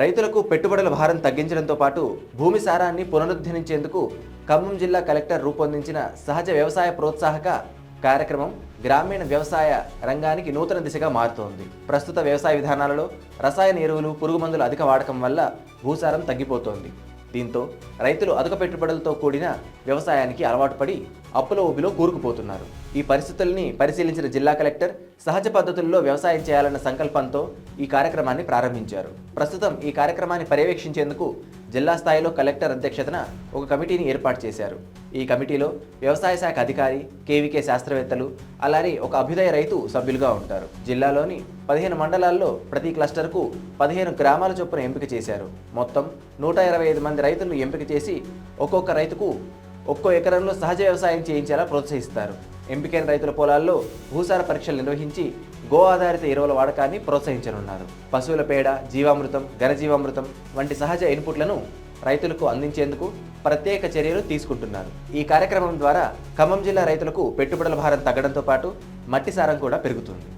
రైతులకు పెట్టుబడుల భారం తగ్గించడంతో పాటు భూమి సారాన్ని పునరుద్ధరించేందుకు ఖమ్మం జిల్లా కలెక్టర్ రూపొందించిన సహజ వ్యవసాయ ప్రోత్సాహక కార్యక్రమం గ్రామీణ వ్యవసాయ రంగానికి నూతన దిశగా మారుతోంది. ప్రస్తుత వ్యవసాయ విధానాలలో రసాయన ఎరువులు పురుగుమందుల అధిక వాడకం వల్ల భూసారం తగ్గిపోతోంది. దీంతో రైతులు అధిక పెట్టుబడులతో కూడిన వ్యవసాయానికి అలవాటు పడి అప్పుల ఊబిలో కూరుకుపోతున్నారు. ఈ పరిస్థితుల్ని పరిశీలించిన జిల్లా కలెక్టర్ సహజ పద్ధతుల్లో వ్యవసాయం చేయాలన్న సంకల్పంతో ఈ కార్యక్రమాన్ని ప్రారంభించారు. ప్రస్తుతం ఈ కార్యక్రమాన్ని పర్యవేక్షించేందుకు జిల్లా స్థాయిలో కలెక్టర్ అధ్యక్షతన ఒక కమిటీని ఏర్పాటు చేశారు. ఈ కమిటీలో వ్యవసాయ శాఖ అధికారి కేవీకే శాస్త్రవేత్తలు అలానే ఒక అభ్యుదయ రైతు సభ్యులుగా ఉంటారు. జిల్లాలోని పదిహేను మండలాల్లో ప్రతి క్లస్టర్కు పదిహేను గ్రామాల చొప్పున ఎంపిక చేశారు. మొత్తం నూట ఇరవై ఐదు మంది రైతులను ఎంపిక చేసి ఒక్కొక్క రైతుకు ఒక్కో ఎకరంలో సహజ వ్యవసాయం చేయించేలా ప్రోత్సహిస్తారు. ఎంపికైన రైతుల పొలాల్లో భూసార పరీక్షలు నిర్వహించి గో ఆధారిత ఎరువుల వాడకాన్ని ప్రోత్సహించనున్నారు. పశువుల పేడ జీవామృతం ఘనజీవామృతం వంటి సహజ ఇన్పుట్లను రైతులకు అందించేందుకు ప్రత్యేక చర్యలు తీసుకుంటున్నారు. ఈ కార్యక్రమం ద్వారా ఖమ్మం జిల్లా రైతులకు పెట్టుబడుల భారం తగ్గడంతో పాటు మట్టి సారం కూడా పెరుగుతుంది.